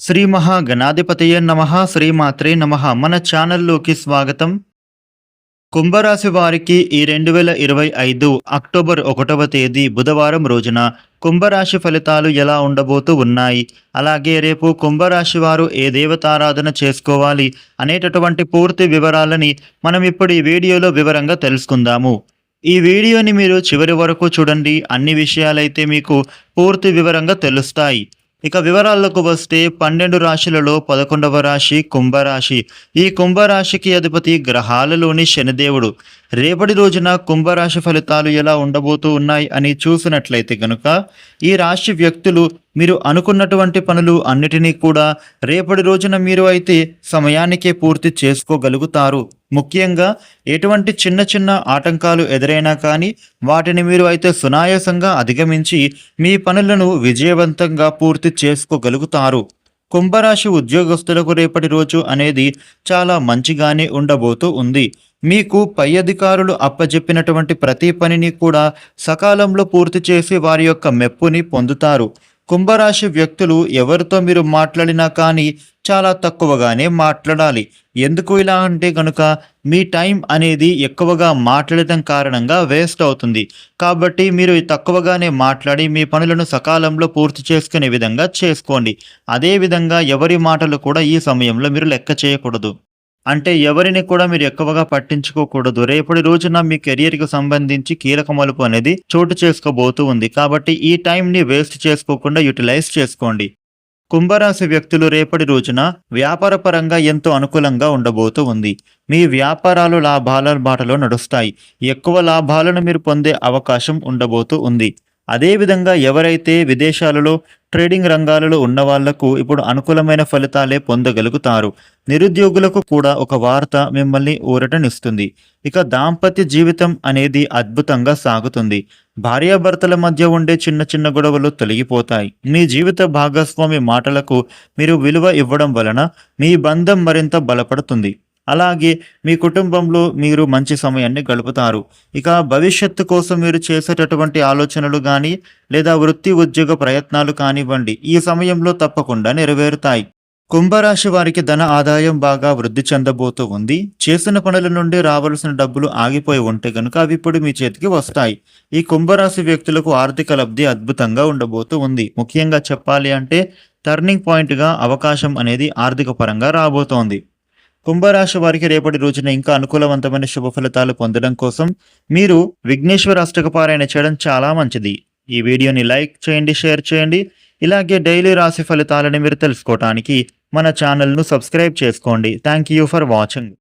శ్రీ మహాగణాధిపతయ నమ శ్రీమాత్రే నమ. మన ఛానల్లోకి స్వాగతం. కుంభరాశి వారికి ఈ రెండు వేల ఇరవై ఐదు అక్టోబర్ ఒకటవ తేదీ బుధవారం రోజున కుంభరాశి ఫలితాలు ఎలా ఉండబోతూ ఉన్నాయి? అలాగే రేపు కుంభరాశి వారు ఏ దేవతారాధన చేసుకోవాలి అనేటటువంటి పూర్తి వివరాలని మనం ఇప్పుడు ఈ వీడియోలో వివరంగా తెలుసుకుందాము. ఈ వీడియోని మీరు చివరి వరకు చూడండి. అన్ని విషయాలైతే మీకు పూర్తి వివరంగా తెలుస్తాయి. ఇక వివరాలకు వస్తే పన్నెండు రాశులలో పదకొండవ రాశి కుంభరాశి. ఈ కుంభరాశికి అధిపతి గ్రహాలలోని శనిదేవుడు. రేపటి రోజున కుంభరాశి ఫలితాలు ఎలా ఉండబోతూ ఉన్నాయి అని చూసినట్లయితే కనుక ఈ రాశి వ్యక్తులు మీరు అనుకున్నటువంటి పనులు అన్నిటినీ కూడా రేపటి రోజున మీరు అయితే సమయానికే పూర్తి చేసుకోగలుగుతారు. ముఖ్యంగా ఎటువంటి చిన్న చిన్న ఆటంకాలు ఎదురైనా కానీ వాటిని మీరు అయితే సునాయాసంగా అధిగమించి మీ పనులను విజయవంతంగా పూర్తి చేసుకోగలుగుతారు. కుంభరాశి ఉద్యోగస్తులకు రేపటి రోజు అనేది చాలా మంచిగానే ఉండబోతూ ఉంది. మీకు పై అధికారులు అప్పజెప్పినటువంటి ప్రతి పనిని కూడా సకాలంలో పూర్తి చేసి వారి యొక్క మెప్పుని పొందుతారు. కుంభరాశి వ్యక్తులు ఎవరితో మీరు మాట్లాడినా కానీ చాలా తక్కువగానే మాట్లాడాలి. ఎందుకు ఇలా అంటే కనుక మీ టైం అనేది ఎక్కువగా మాట్లాడటం కారణంగా వేస్ట్ అవుతుంది. కాబట్టి మీరు తక్కువగానే మాట్లాడి మీ పనులను సకాలంలో పూర్తి చేసుకునే విధంగా చేసుకోండి. అదేవిధంగా ఎవరి మాటలు కూడా ఈ సమయంలో మీరు లెక్క చేయకూడదు. అంటే ఎవరిని కూడా మీరు ఎక్కువగా పట్టించుకోకూడదు. రేపటి రోజున మీ కెరియర్కి సంబంధించి కీలక మలుపు అనేది చోటు చేసుకోబోతూ ఉంది. కాబట్టి ఈ టైంని వేస్ట్ చేసుకోకుండా యూటిలైజ్ చేసుకోండి. కుంభరాశి వ్యక్తులు రేపటి రోజున వ్యాపారపరంగా ఎంతో అనుకూలంగా ఉండబోతూ ఉంది. మీ వ్యాపారాలు లాభాల బాటలో నడుస్తాయి. ఎక్కువ లాభాలను మీరు పొందే అవకాశం ఉండబోతూ ఉంది. అదేవిధంగా ఎవరైతే విదేశాలలో ట్రేడింగ్ రంగాలలో ఉన్న వాళ్ళకు ఇప్పుడు అనుకూలమైన ఫలితాలే పొందగలుగుతారు. నిరుద్యోగులకు కూడా ఒక వార్త మిమ్మల్ని ఊరటనిస్తుంది. ఇక దాంపత్య జీవితం అనేది అద్భుతంగా సాగుతుంది. భార్యాభర్తల మధ్య ఉండే చిన్న చిన్న గొడవలు తొలగిపోతాయి. మీ జీవిత భాగస్వామి మాటలకు మీరు విలువ ఇవ్వడం వలన మీ బంధం మరింత బలపడుతుంది. అలాగే మీ కుటుంబంలో మీరు మంచి సమయాన్ని గడుపుతారు. ఇక భవిష్యత్తు కోసం మీరు చేసేటటువంటి ఆలోచనలు కానీ లేదా వృత్తి ఉద్యోగ ప్రయత్నాలు కానివ్వండి ఈ సమయంలో తప్పకుండా నెరవేరుతాయి. కుంభరాశి వారికి ధన ఆదాయం బాగా వృద్ధి చెందబోతూ ఉంది. చేసిన పనుల నుండి రావాల్సిన డబ్బులు ఆగిపోయి ఉంటే కనుక అవి ఇప్పుడు మీ చేతికి వస్తాయి. ఈ కుంభరాశి వ్యక్తులకు ఆర్థిక లబ్ధి అద్భుతంగా ఉండబోతూ ఉంది. ముఖ్యంగా చెప్పాలి అంటే టర్నింగ్ పాయింట్గా అవకాశం అనేది ఆర్థిక పరంగా రాబోతోంది. కుంభరాశి వారికి రేపటి రోజున ఇంకా అనుకూలవంతమైన శుభ ఫలితాలు పొందడం కోసం మీరు విఘ్నేశ్వర అష్టకపారాయణ చేయడం చాలా మంచిది. ఈ వీడియోని లైక్ చేయండి షేర్ చేయండి. ఇలాగే డైలీ రాశి ఫలితాలని మీరు తెలుసుకోవటానికి మన ఛానల్ను సబ్స్క్రైబ్ చేసుకోండి. Thank you for watching.